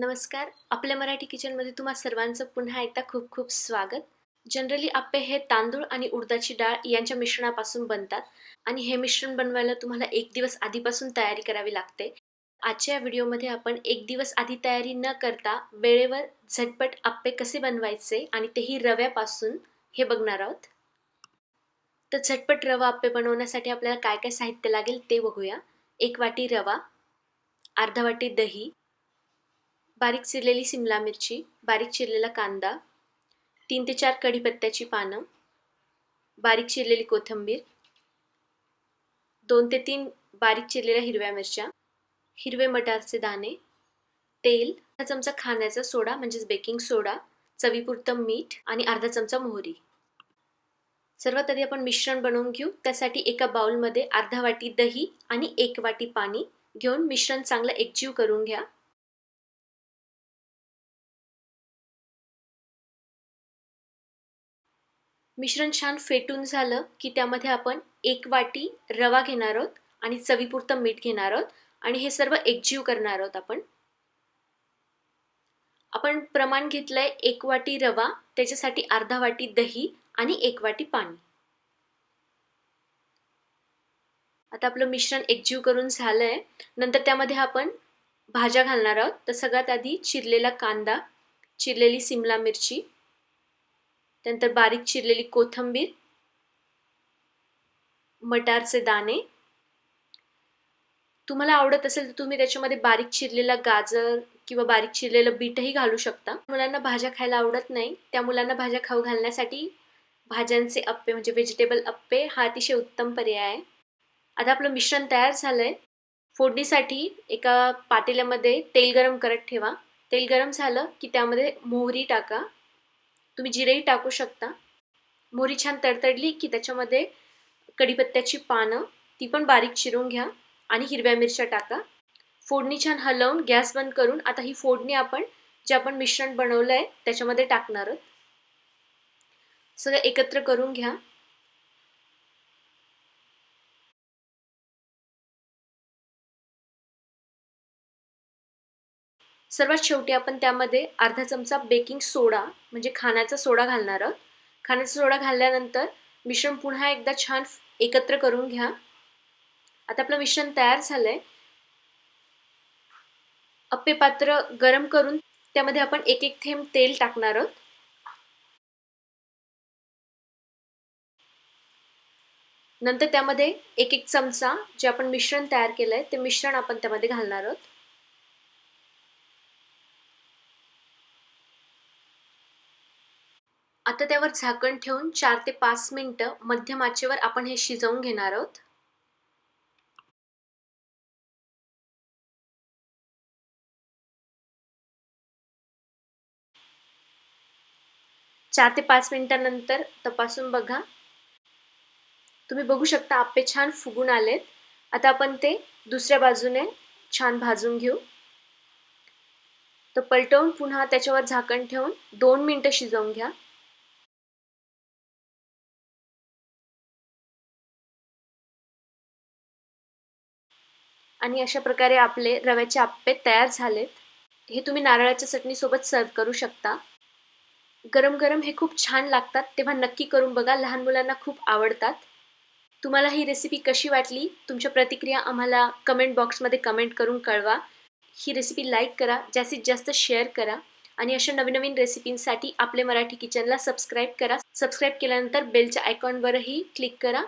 नमस्कार. आपल्या मराठी किचनमध्ये तुम्हा सर्वांचं पुन्हा एकदा खूप खूप स्वागत. जनरली आप्पे हे तांदूळ आणि उडदाची डाळ यांच्या मिश्रणापासून बनतात आणि हे मिश्रण बनवायला तुम्हाला एक दिवस आधीपासून तयारी करावी लागते. आजच्या या व्हिडिओमध्ये आपण एक दिवस आधी तयारी न करता वेळेवर झटपट आप्पे कसे बनवायचे आणि तेही रव्यापासून हे बघणार आहोत. तर झटपट रवा आप्पे बनवण्यासाठी आपल्याला काय काय साहित्य लागेल ते बघूया. एक वाटी रवा अर्धा वाटी दही बारीक चिरलेली सिमला मिरची बारीक चिरलेला कांदा तीन ते चार कढीपत्त्याची पानं बारीक चिरलेली कोथिंबीर दोन ते तीन बारीक चिरलेल्या हिरव्या मिरच्या हिरवे मटारचे दाणे तेल अर्धा चमचा खाण्याचा सोडा म्हणजेच बेकिंग सोडा चवीपुरतं मीठ आणि अर्धा चमचा मोहरी. सर्वात आधी आपण मिश्रण बनवून घेऊ. त्यासाठी एका बाउलमध्ये अर्धा वाटी दही आणि एक वाटी पाणी घेऊन मिश्रण चांगलं एकजीव करून घ्या. मिश्रण छान फेटून झालं की त्यामध्ये आपण एक वाटी रवा घेणार आहोत आणि चवीपुरतं मीठ घेणार आहोत आणि हे सर्व एकजीव करणार आहोत आपण. आपण प्रमाण घेतलंय एक वाटी रवा त्याच्यासाठी अर्धा वाटी दही आणि एक वाटी पाणी. आता आपलं मिश्रण एकजीव करून झालंय. नंतर त्यामध्ये आपण भाज्या घालणार आहोत. तर सगळ्यात आधी चिरलेला कांदा चिरलेली सिमला मिरची त्यानंतर बारीक चिरलेली कोथंबीर मटारचे दाणे. तुम्हाला आवडत असेल तर तुम्ही त्याच्यामध्ये बारीक चिरलेला गाजर किंवा बारीक चिरलेलं बीटही घालू शकता. मुलांना भाज्या खायला आवडत नाही. त्या मुलांना भाज्या खाऊ घालण्यासाठी भाज्यांचे अप्पे म्हणजे व्हेजिटेबल अप्पे हा अतिशय उत्तम पर्याय आहे. आता आपलं मिश्रण तयार झालंय. फोडणीसाठी एका पातेल्यामध्ये तेल गरम करत ठेवा. तेल गरम झालं की त्यामध्ये मोहरी टाका. तुम्ही जिरेही टाकू शकता. मोहरी छान तडतडली की त्याच्यामध्ये कढीपत्त्याची पानं ती पण बारीक चिरून घ्या आणि हिरव्या मिरच्या टाका. फोडणी छान हलवून गॅस बंद करून आता ही फोडणी आपण जे आपण मिश्रण बनवलं आहे त्याच्यामध्ये टाकणार आहोत. सगळं एकत्र करून घ्या. सर्वात शेवटी आपण त्यामध्ये अर्धा चमचा बेकिंग सोडा म्हणजे खाण्याचा सोडा घालणार आहोत. खाण्याचा सोडा घालल्यानंतर मिश्रण पुन्हा एकदा छान एकत्र करून घ्या. आता आपलं मिश्रण तयार झालंय. अप्पे पात्र गरम करून त्यामध्ये आपण एक एक थेंब तेल टाकणार आहोत. नंतर त्यामध्ये एक एक चमचा जे आपण मिश्रण तयार केलंय ते मिश्रण आपण त्यामध्ये घालणार आहोत. आता त्यावर झाकण ठेवून चार ते पाच मिनटं मध्यम आचेवर आपण हे शिजवून घेणार आहोत. चार ते पाच मिनिटांनंतर तपासून बघा. तुम्ही बघू शकता आप्पे छान फुगून आलेत. आता आपण ते दुसऱ्या बाजूने छान भाजून घेऊ. तर पलटवून पुन्हा त्याच्यावर झाकण ठेवून दोन मिनिटं शिजवून घ्या. आणि अशा प्रकारे आपले रव्याचे आप्पे तयार झालेत. हे तुम्ही नारळाच्या चटणीसोबत सर्व करू शकता. गरम गरम हे खूप छान लागतात तेव्हा नक्की करून बघा लहान मुलांना खूप आवडतात. तुम्हाला ही रेसिपी कशी वाटली? तुमच्या प्रतिक्रिया आम्हाला कमेंट बॉक्समध्ये कमेंट करून कळवा. ही रेसिपी लाईक करा जास्तीत जास्त शेअर करा आणि अशा नवीन नवीन रेसिपींसाठी आपले मराठी किचनला सबस्क्राईब करा. सबस्क्राईब केल्यानंतर बेलच्या आयकॉनवरही क्लिक करा.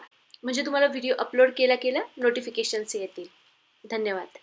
म्हणजे तुम्हाला व्हिडिओ अपलोड केला केला नोटिफिकेशन्स येतील. धन्यवाद.